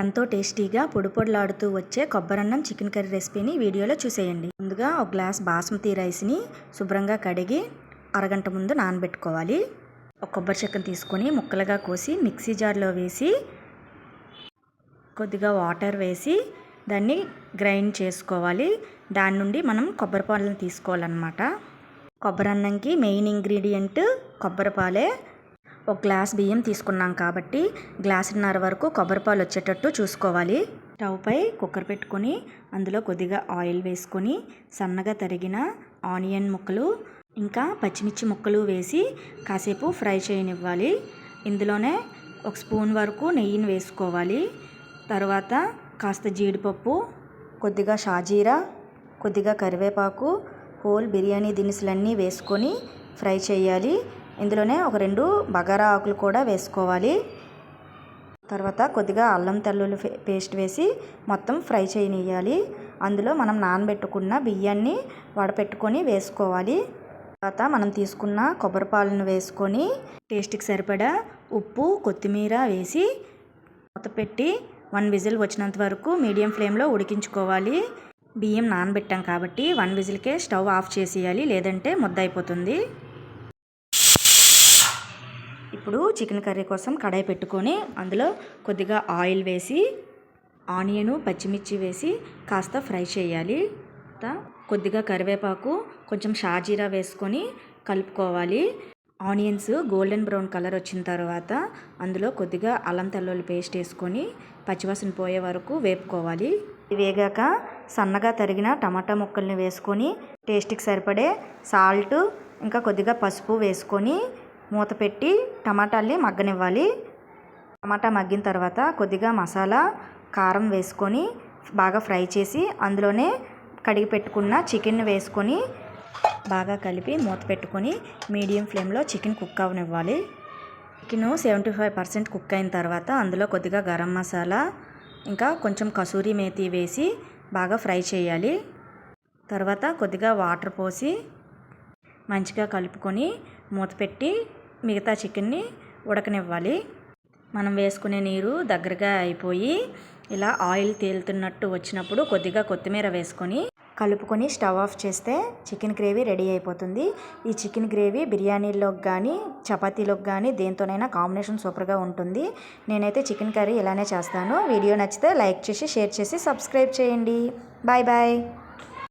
ఎంతో టేస్టీగా పొడిపొడలాడుతూ వచ్చే కొబ్బరన్నం చికెన్ కర్రీ రెసిపీని వీడియోలో చూసేయండి. ముందుగా ఒక గ్లాస్ బాస్మతి రైస్ని శుభ్రంగా కడిగి అరగంట ముందు నానబెట్టుకోవాలి. ఒక కొబ్బరి చెక్కను తీసుకొని ముక్కలుగా కోసి మిక్సీ జార్లో వేసి కొద్దిగా వాటర్ వేసి దాన్ని గ్రైండ్ చేసుకోవాలి. దాని నుండి మనం కొబ్బరి పాలను తీసుకోవాలన్నమాట. కొబ్బరి అన్నంకి మెయిన్ ఇంగ్రీడియంట్ కొబ్బరి పాలే. ఒక గ్లాస్ బియ్యం తీసుకున్నాం కాబట్టి గ్లాసున్నర వరకు కొబ్బరిపాలు వచ్చేటట్టు చూసుకోవాలి. స్టవ్ పై కుక్కర్ పెట్టుకొని అందులో కొద్దిగా ఆయిల్ వేసుకొని సన్నగా తరిగిన ఆనియన్ ముక్కలు ఇంకా పచ్చిమిర్చి ముక్కలు వేసి కాసేపు ఫ్రై చేయనివ్వాలి. ఇందులోనే ఒక స్పూన్ వరకు నెయ్యిని వేసుకోవాలి. తర్వాత కాస్త జీడిపప్పు కొద్దిగా షాజీరా కొద్దిగా కరివేపాకు హోల్ బిర్యానీ దినుసులన్నీ వేసుకొని ఫ్రై చేయాలి. ఇందులోనే ఒక రెండు బగారా ఆకులు కూడా వేసుకోవాలి. తర్వాత కొద్దిగా అల్లం తెల్లుల్లి పేస్ట్ వేసి మొత్తం ఫ్రై చేయనియాలి అందులో మనం నానబెట్టుకున్న బియ్యాన్ని వడపెట్టుకొని వేసుకోవాలి. తర్వాత మనం తీసుకున్న కొబ్బరి పాలను వేసుకొని టేస్ట్కి సరిపడా ఉప్పు కొత్తిమీర వేసి మూత పెట్టి వన్ విజిల్ వచ్చినంత వరకు మీడియం ఫ్లేమ్లో ఉడికించుకోవాలి. బియ్యం నానబెట్టాం కాబట్టి వన్ విజిల్కే స్టవ్ ఆఫ్ చేసేయాలి. లేదంటే ముద్ద అయిపోతుంది. ఇప్పుడు చికెన్ కర్రీ కోసం కడాయి పెట్టుకొని అందులో కొద్దిగా ఆయిల్ వేసి ఆనియను పచ్చిమిర్చి వేసి కాస్త ఫ్రై చేయాలి. కొద్దిగా కరివేపాకు కొంచెం షాజీరా వేసుకొని కలుపుకోవాలి. ఆనియన్స్ గోల్డెన్ బ్రౌన్ కలర్ వచ్చిన తర్వాత అందులో కొద్దిగా అల్లం తెల్లుల్లి పేస్ట్ వేసుకొని పచ్చివాసన పోయే వరకు వేపుకోవాలి. వేగాక సన్నగా తరిగిన టమాటా ముక్కల్ని వేసుకొని టేస్ట్కి సరిపడే సాల్ట్ ఇంకా కొద్దిగా పసుపు వేసుకొని మూత పెట్టి టమాటాల్ని మగ్గనివ్వాలి. టమాటా మగ్గిన తర్వాత కొద్దిగా మసాలా కారం వేసుకొని బాగా ఫ్రై చేసి అందులోనే కడిగి పెట్టుకున్న చికెన్ వేసుకొని బాగా కలిపి మూత పెట్టుకొని మీడియం ఫ్లేమ్లో chicken cook అవనివ్వాలి. Chicken seventy five percent cook అయిన తర్వాత అందులో కొద్దిగా గరం మసాలా ఇంకా కొంచెం కసూరి మేతి వేసి బాగా ఫ్రై చేయాలి. తర్వాత కొద్దిగా వాటర్ పోసి మంచిగా కలుపుకొని మూత పెట్టి మిగతా చికెన్ని ఉడకనివ్వాలి. మనం వేసుకునే నీరు దగ్గరగా అయిపోయి ఇలా ఆయిల్ తేలుతున్నట్టు వచ్చినప్పుడు కొద్దిగా కొత్తిమీర వేసుకొని కలుపుకొని స్టవ్ ఆఫ్ చేస్తే చికెన్ గ్రేవీ రెడీ అయిపోతుంది. ఈ చికెన్ గ్రేవీ బిర్యానీలోకి కానీ చపాతీలోకి కానీ దేంతోనైనా కాంబినేషన్ సూపర్గా ఉంటుంది. నేనైతే చికెన్ కర్రీ ఇలానే చేస్తాను. వీడియో నచ్చితే లైక్ చేసి షేర్ చేసి సబ్స్క్రైబ్ చేయండి. Bye bye.